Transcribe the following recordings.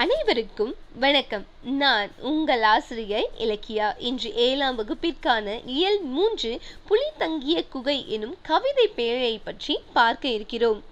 அனைவருக்கும் வணக்கம். நான் உங்கள் ஆசிரியை இலக்கியா. இன்று ஏழாம் வகுப்பிற்கான இயல் மூன்று புலி தங்கிய குகை எனும் கவிதை பேழை பற்றி பார்க்க இருக்கிறோம்.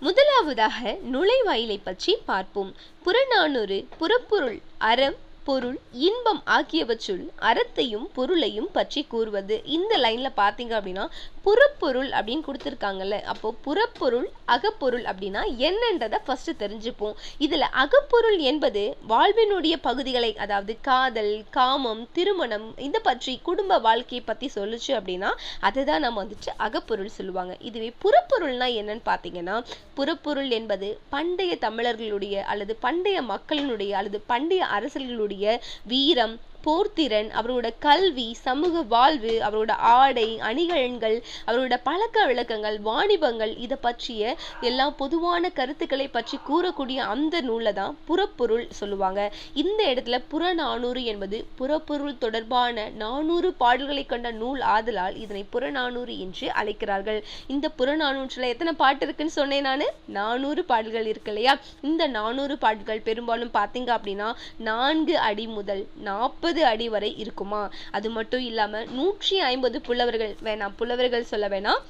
முதலாவதாக நுழைவாயிலை பற்றி பார்ப்போம். புறநானூறு புறப்பொருள் அறம் பொருள் இன்பம் ஆகியவற்றுள் அறத்தையும் பொருளையும் பற்றி கூறுவது. இந்த லைனில் பார்த்தீங்க அப்படின்னா புறப்பொருள் அப்படின்னு கொடுத்துருக்காங்கல்ல. அப்போ புறப்பொருள் அகப்பொருள் அப்படின்னா என்னன்றதை ஃபர்ஸ்ட் தெரிஞ்சுப்போம். இதில் அகப்பொருள் என்பது வாழ்வினுடைய பகுதிகளை அதாவது காதல் காமம் திருமணம் இதை பற்றி குடும்ப வாழ்க்கையை பற்றி சொல்லுச்சு அப்படின்னா அதை தான் நம்ம வந்துட்டு அகப்பொருள் சொல்லுவாங்க. இதுவே புறப்பொருள்னா என்னன்னு பார்த்தீங்கன்னா புறப்பொருள் என்பது பண்டைய தமிழர்களுடைய அல்லது பண்டைய மக்களினுடைய அல்லது பண்டைய அரசர்களுடைய வீரம் போர்த்திறன் அவரோட கல்வி சமூக வாழ்வு அவரோட ஆடை அணிகலன்கள் அவரோட பழக்க வழக்கங்கள் வாணிபங்கள் இதை பற்றிய எல்லா பொதுவான கருத்துக்களை பற்றி கூறக்கூடிய அந்த நூலை தான் புறப்பொருள் சொல்லுவாங்க. இந்த இடத்துல புறநானூறு என்பது புறப்பொருள் தொடர்பான நானூறு பாடல்களை கொண்ட நூல் ஆதலால் இதனை புறநானூறு என்று அழைக்கிறார்கள். இந்த புறநானூற்றில் எத்தனை பாட்டு இருக்குன்னு சொன்னேன் நான்? நானூறு பாடல்கள் இருக்கு இல்லையா? இந்த நானூறு பாடல்கள் பெரும்பாலும் பார்த்தீங்க அப்படின்னா நான்கு அடி முதல் நாற்பது அடி வரை இருக்குமா? அது மட்டும் இல்லாமல் நூற்றி ஐம்பது புலவர்கள் வேணாம் புலவர்கள் சொல்ல வேணாம்.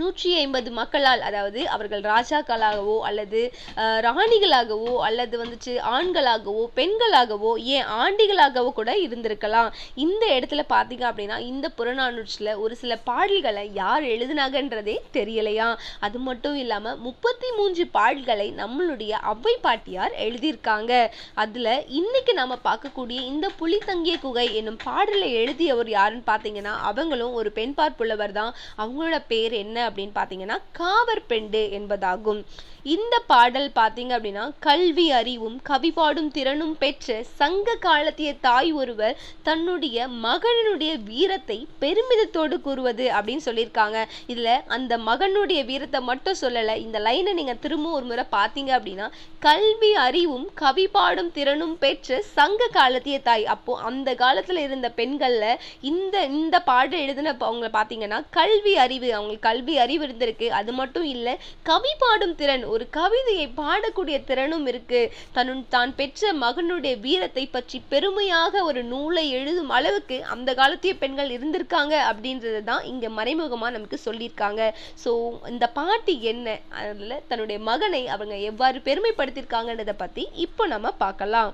நூற்றி ஐம்பது மக்களால் அதாவது அவர்கள் ராஜாக்களாகவோ அல்லது ராணிகளாகவோ அல்லது வந்துச்சு ஆண்களாகவோ பெண்களாகவோ ஏன் ஆண்டிகளாகவோ கூட இருந்திருக்கலாம். இந்த இடத்துல பார்த்தீங்க அப்படின்னா இந்த புறநானூற்றில் ஒரு சில பாடல்களை யார் எழுதினாங்கன்றதே தெரியலையா? அது மட்டும் இல்லாமல் முப்பத்தி மூன்று பாடல்களை நம்மளுடைய அவ்வை பாட்டியார் எழுதியிருக்காங்க. அதில் இன்னைக்கு நம்ம பார்க்கக்கூடிய இந்த புலி தங்கிய குகை என்னும் பாடலை எழுதியவர் யாருன்னு பார்த்தீங்கன்னா அவங்களும் ஒரு பெண் பார்ப்புள்ளவர் தான் அவங்களோட பேர் என்ன? அப்படின்னு பார்த்தீங்கன்னா காவர் பெண்டு என்பதாகும். இந்த பாடல் பார்த்தீங்க அப்படின்னா கல்வி அறிவும் கவிபாடும் திறனும் பெற்ற சங்க காலத்திய தாய் ஒருவர் தன்னுடைய மகனுடைய வீரத்தை பெருமிதத்தோடு கூறுவது அப்படின்னு சொல்லியிருக்காங்க. இதில் அந்த மகனுடைய வீரத்தை மட்டும் சொல்லலை இந்த லைனை நீங்கள் திரும்ப ஒரு முறை பார்த்தீங்க அப்படின்னா கல்வி அறிவும் கவிபாடும் திறனும் பெற்ற சங்க காலத்திய தாய். அப்போ அந்த காலத்தில் இருந்த பெண்களில் இந்த இந்த பாடல் எழுதின அவங்க பார்த்தீங்கன்னா கல்வி அறிவு அவங்களுக்கு கல்வி அறிவு இருந்திருக்கு. அது மட்டும் இல்லை கவி பாடும் திறன் ஒரு கவிதையை பாடக்கூடிய திறனும் இருக்கு. தன் தான் பெற்ற மகனுடைய வீரத்தை பற்றி பெருமையாக ஒரு நூலை எழுதும் அளவுக்கு அந்த காலத்திய பெண்கள் இருந்திருக்காங்க அப்படின்றது தான் இங்க மறைமுகமா நமக்கு சொல்லியிருக்காங்க. ஸோ இந்த பாட்டு என்ன? அதுல தன்னுடைய மகனை அவங்க எவ்வாறு பெருமைப்படுத்தியிருக்காங்கன்றதை பத்தி இப்போ நம்ம பார்க்கலாம்.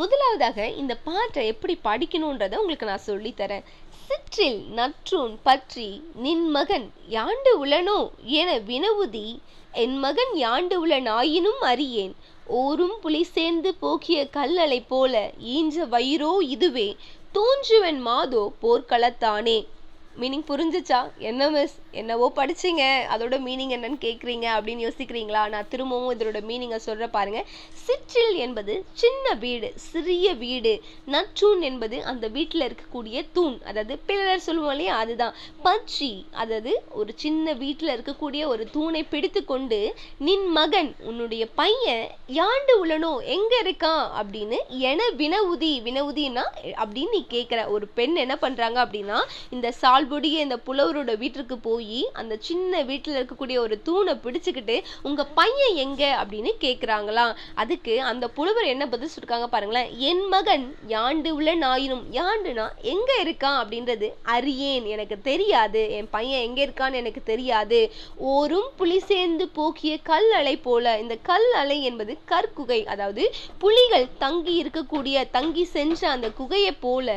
முதலாவதாக இந்த பாட்டை எப்படி படிக்கணுன்றதை உங்களுக்கு நான் சொல்லித்தரேன். சிற்றில் நற்றூன் பற்றி நின் மகன் யாண்டு உளனோ? என வினவுதி என் மகன் யாண்டு உளன் ஆயினும் அறியேன். ஓரும் புலி சேர்ந்து போக்கிய கல்லலை போல ஈன்ற வயிறோ இதுவே. தோன்றுவன் மாதோ போர்க்களத்தானே. மீனிங் புரிஞ்சிச்சா? என்ன மிஸ் என்னவோ படிச்சீங்க. அதோட மீனிங் என்னன்னு கேட்குறீங்க அப்படின்னு யோசிக்கிறீங்களா? நான் திரும்பவும் இதோட மீனிங்கை சொல்கிற பாருங்க. சிற்றில் என்பது சின்ன வீடு சிறிய வீடு. நற்றூன் என்பது அந்த வீட்டில் இருக்கக்கூடிய தூண். அதாவது பில்லர் சொல்லுவோம் இல்லையா? அதுதான். பச்சி அதாவது ஒரு சின்ன வீட்டில் இருக்கக்கூடிய ஒரு தூணை பிடித்து கொண்டு நின் மகன் உன்னுடைய பையன் யாண்டு உள்ளனோ? எங்கே இருக்கான்? அப்படின்னு என வினவுதி. வினவுதின்னா அப்படின்னு நீ கேட்குற ஒரு பெண் என்ன பண்றாங்க அப்படின்னா இந்த சால்புடிய இந்த புலவரோட வீட்டிற்கு போய் அந்த சின்ன வீட்டில் இருக்கக்கூடிய ஒரு தூணை பிடிச்சுக்கிட்டு உங்க பையன் எங்க? அப்படின்னு கேட்குறாங்களாம் அதுக்கு அந்த புலவர் என்ன பதில் சொல்லிருக்காங்க பாருங்களேன். என் மகன் யாண்டு உள்ள நாயினும் யாண்டுனா எங்க இருக்கான்? அப்படின்றது அறியேன் எனக்கு தெரியாது. என் பையன் எங்க இருக்கான்னு எனக்கு தெரியாது. ஓரும் புலி சேர்ந்து போக்கிய கல் அலை போல. இந்த கல் அலை என்பது கற்குகை அதாவது புலிகள் தங்கி இருக்கக்கூடிய தங்கி சென்ற அந்த குகையை போல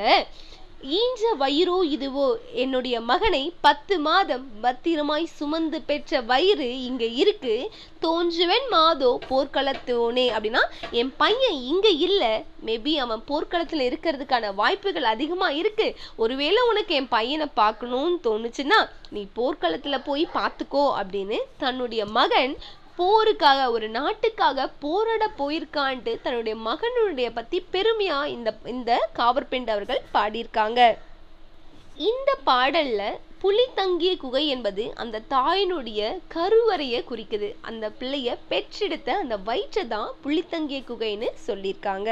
ஈன்ற வயிறோ இதுவோ? என்னுடைய மகனை பத்து மாதம் பத்திரமாய் சுமந்து பெற்ற வயிறு இங்க இருக்கு. தோன்றுவன் மாதோ போர்க்களத்தோனே அப்படின்னா என் பையன் இங்க இல்ல. மேபி அவன் போர்க்களத்துல இருக்கிறதுக்கான வாய்ப்புகள் அதிகமா இருக்கு. ஒருவேளை உனக்கு என் பையனை பார்க்கணும்னு தோணுச்சுன்னா நீ போர்க்களத்துல போய் பார்த்துக்கோ அப்படின்னு தன்னுடைய மகன் போருக்காக ஒரு நாட்டுக்காக போராட போயிருக்கான்ட்டு தன்னுடைய மகனுடைய பத்தி பெருமையா இந்த இந்த காவற்பெண்ட் அவர்கள் பாடியிருக்காங்க. இந்த பாடல்ல புலி தங்கிய குகை என்பது அந்த தாயினுடைய கருவறையை குறிக்குது. அந்த பிள்ளைய பெற்றெடுத்த அந்த வயிற்றை தான் புலி தங்கிய குகைன்னு சொல்லியிருக்காங்க.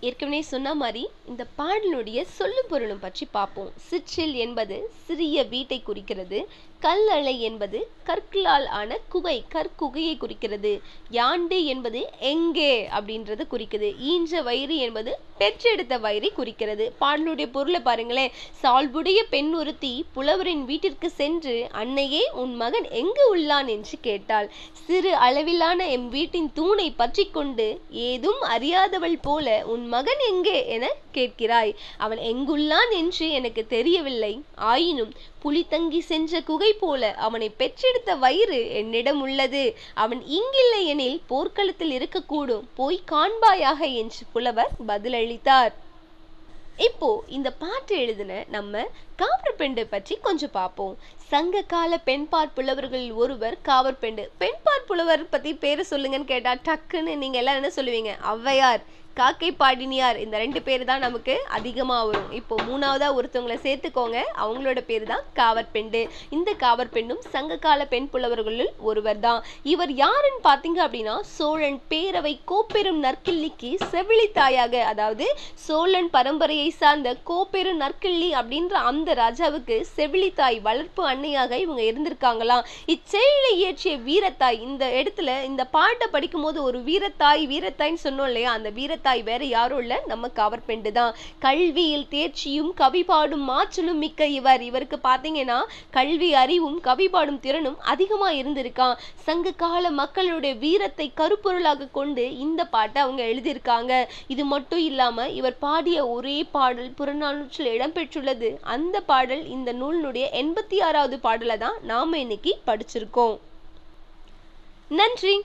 ஏற்கனவே சொன்ன மாதிரி இந்த பாடலுடைய சொல்லும் பொருளும் பற்றி பார்ப்போம். சிற்றில் என்பது சிறிய வீட்டை குறிக்கிறது. கல்லளை என்பது கற்களால் ஆன குகை கற்குகையை குறிக்கிறது. யாண்டு என்பது எங்கே அப்படின்றது குறிக்குது. ஈன்ற வயிறு என்பது பெற்றெடுத்த வயிறை குறிக்கிறது. பாடலுடைய பொருளை பாருங்களேன். சால்புடைய பெண் ஒருத்தி புலவரின் வீட்டிற்கு சென்று அன்னையே உன் மகன் எங்கு உள்ளான்? என்று கேட்டாள். சிறு அளவிலான எம் வீட்டின் தூணை பற்றி கொண்டு ஏதும் அறியாதவள் போல உன் மகன் எங்கே? என கேட்கிறாய். அவன் எங்குள்ளான்? என்று எனக்கு தெரியவில்லை. ஆயினும் புலி தங்கி சென்ற குகை போல அவனை பெற்றெடுத்த வயிறு என்னிடம் உள்ளது. அவன் இங்கில்லை எனில் போர்க்களத்தில் இருக்கக்கூடும். போய் காண்பாயாக என்று புலவர் பதிலளித்தார். இப்போ இந்த பாட்டு எழுதின நம்ம காவற்பெண்டை பற்றி கொஞ்சம் பார்ப்போம். சங்க கால பெண்பாற் புலவர்களில் ஒருவர் காவற்பெண்டு. பெண்பாற் புலவர் பத்தி பேரை சொல்லுங்கன்னு கேட்டா டக்குன்னு நீங்க எல்லாரும் என்ன சொல்லுவீங்க? ஔவையார் காக்கை பாடினியார் இந்த ரெண்டு பேர் தான் நமக்கு அதிகமாக வரும். இப்போ மூணாவதாக ஒருத்தவங்களை சேர்த்துக்கோங்க. அவங்களோட பேர் தான் காவற்பெண்டு. இந்த காவற்பெண்ணும் சங்ககால பெண் புலவர்களுள் ஒருவர் தான். இவர் யாருன்னு பார்த்தீங்க அப்படின்னா சோழன் பேரவை கோப்பெரும் நற்கிள்ளிக்கு செவிலி தாயாக அதாவது சோழன் பரம்பரையை சார்ந்த கோப்பெரும் நற்கிள்ளி அப்படின்ற அந்த ராஜாவுக்கு செவிலி தாய் வளர்ப்பு அன்னையாக இவங்க இருந்திருக்காங்களாம். இச்செயலை இயற்றிய வீரத்தாய் இந்த இடத்துல இந்த பாட்டை படிக்கும் போது ஒரு வீரத்தாய் வீரத்தாய்ன்னு சொன்னோம் இல்லையா? அந்த வீரத்தாய் வேற யாரும் இல்ல நம்ம காவற்பெண்டு தான். கல்வியில் தேர்ச்சியும் கவி பாடும் ஆற்றலும் மிக்க இவர். இவருக்கு பார்த்தீங்கன்னா கல்வி அறிவும் கவி பாடும் திறனும் அதிகமா இருந்திருக்கான் சங்க கால மக்களுடைய வீரத்தை கருப்பொருளாக கொண்டு இந்த பாட்டை அவங்க எழுதியிருக்காங்க. இது மட்டும் இல்லாம இவர் பாடிய ஒரே பாடல் புறநானூற்றில் இடம்பெற்றுள்ளது அந்த பாடல் இந்த நூலினுடைய எண்பத்தி ஆறாவது பாடலை தான் நாம இன்னைக்கு படிச்சிருக்கோம். நன்றி.